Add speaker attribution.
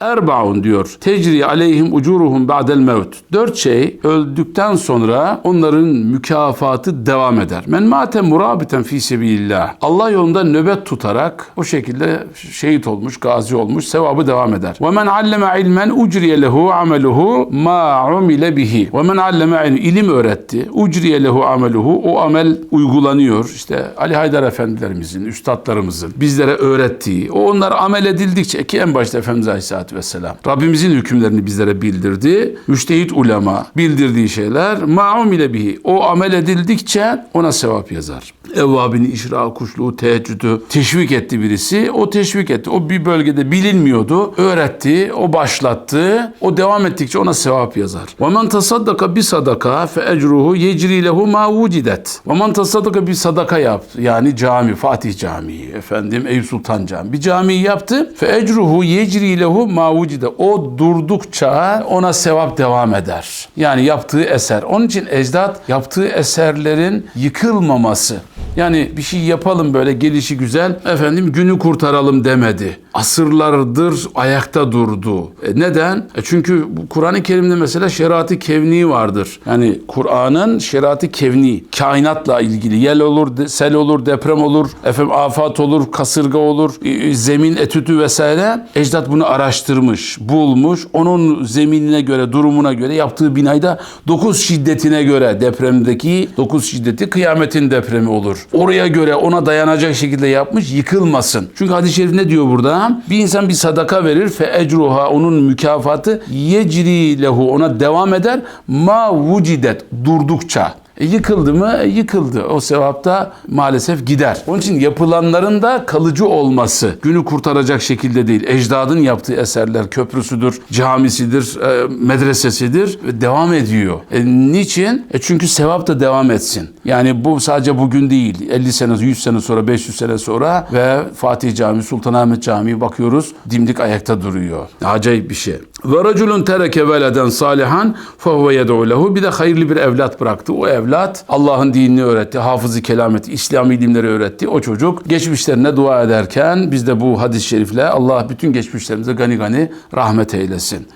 Speaker 1: Erbaun diyor. Tecri aleyhim ucuruhum ba'del mevt. Dört şey öldükten sonra onların mükafatı devam eder. Men mate murabiten fi sebilillah. Allah yolunda nöbet tutarak o şekilde şehit olmuş, gazi olmuş, sevabı devam eder. Ve men alleme ilmen ucriye lehu ameluhu ma umile bihi. Ve men alleme ilim öğretti. Ucriye lehu ameluhu. O amel uygulanıyor. İşte Ali Haydar Efendilerimizin, üstadlarımızın bizlere öğrettiği, o onlar amel edildikçe ki en başta Efendimiz Aleyhisselatü aleyhissalatü vesselam. Rabbimizin hükümlerini bizlere bildirdi. Müştehit ulema bildirdiği şeyler ma'um ile bihi. O amel edildikçe ona sevap yazar. Evvabini, işra, kuşluğu, teheccüdü teşvik etti birisi. O teşvik etti. O bir bölgede bilinmiyordu. Öğretti, o başlattı. O devam ettikçe ona sevap yazar. Ve men tasaddaka bi sadaka fe ecruhu yecri lehu ma vucidet. Ve men tasaddaka bi sadaka yaptı. Yani cami, Fatih Camii, efendim Eyüp Sultan Camii. Bir cami yaptı. Fe ecruhu yecri lehu mavucide o durdukça ona sevap devam eder. Yani yaptığı eser. Onun için ecdat yaptığı eserlerin yıkılmaması, yani bir şey yapalım böyle gelişi güzel. Efendim günü kurtaralım demedi. Asırlardır ayakta durdu. E neden? E çünkü Kur'an-ı Kerim'de mesela şeriatı kevni vardır. Yani Kur'an'ın şeriatı kevni. Kainatla ilgili. Yel olur, sel olur, deprem olur, efendim afat olur, kasırga olur, e, e, zemin etüdü vesaire. Ecdat bunu araştırmış, bulmuş. Onun zeminine göre, durumuna göre yaptığı binayı da 9 şiddetine göre depremdeki 9 şiddeti kıyametin depremi olur. Oraya göre ona dayanacak şekilde yapmış yıkılmasın. Çünkü hadis-i şerif ne diyor burada? Bir insan bir sadaka verir fe ecruha onun mükafatı yecri lehu ona devam eder ma vucidet durdukça. E yıkıldı mı? E yıkıldı. O sevap da maalesef gider. Onun için yapılanların da kalıcı olması günü kurtaracak şekilde değil. Ecdadın yaptığı eserler köprüsüdür, camisidir, e, medresesidir ve devam ediyor. E, niçin? E çünkü sevap da devam etsin. Yani bu sadece bugün değil. 50 sene, 100 sene sonra, 500 sene sonra ve Fatih Camii, Sultanahmet Camii bakıyoruz dimdik ayakta duruyor. Acayip bir şey. Ve raculun tereke veleden salihan fehuve yed'u lehu. Bir de hayırlı bir evlat bıraktı. O evlat Allah'ın dinini öğretti, hafızı kelam etti, İslami ilimleri öğretti. O çocuk geçmişlerine dua ederken biz de bu hadis-i şerifle Allah bütün geçmişlerimize gani gani rahmet eylesin.